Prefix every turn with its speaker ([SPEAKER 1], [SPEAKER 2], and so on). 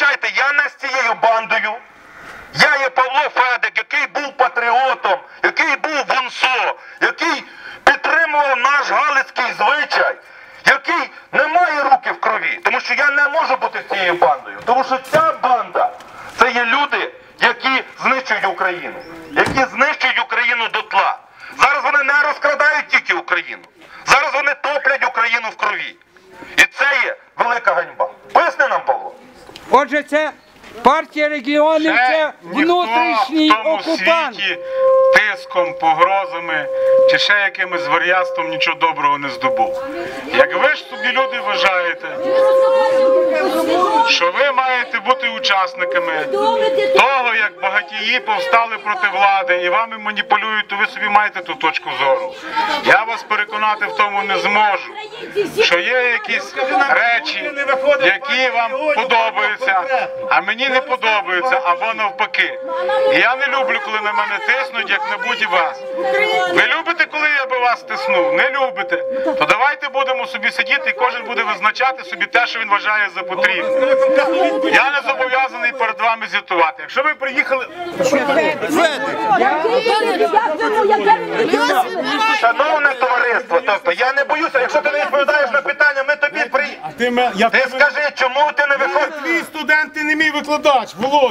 [SPEAKER 1] вибачайте, я не з цією бандою. Я є Павло Федик, який був патріотом, який був вонсо, який підтримував наш галицький звичай, який не має руки в крові. Тому що я не можу бути цією бандою. Тому що ця банда це є люди, які знищують Україну, які знищують Україну дотла. Зараз вони не розкрадають тільки Україну. Зараз вони топлять Україну в крові. І це є велика ганьба. Поясни нам, Павло.
[SPEAKER 2] Отже, це партія регіонів, це внутрішній
[SPEAKER 3] в тому
[SPEAKER 2] окупант.
[SPEAKER 3] світі тиском, погрозами чи ще якимось звар'ятством нічого доброго не здобув. Як ви ж собі люди вважаєте, що ви маєте бути учасниками того, як багатії повстали проти влади і вами маніпулюють, то ви собі маєте ту точку зору. Я вас переконати в тому не зможу. Що є якісь речі, які вам подобаються, а мені не подобаються, або навпаки. І я не люблю, коли на мене тиснуть, як на будь-і вас. Ви любите, коли я би вас тиснув? Не любите. То давайте будемо собі сидіти, і кожен буде визначати собі те, що він вважає за потрібне. Я не зобов'язаний перед вами звітувати. Якщо ви приїхали,
[SPEAKER 1] Шановне товариство, тобто я не боюся, якщо ти не відповідаєш на питання, ми
[SPEAKER 3] ти, я,
[SPEAKER 1] Ти скажи, чому ти не виходиш?
[SPEAKER 3] твій студент, ти не мій викладач, Володя.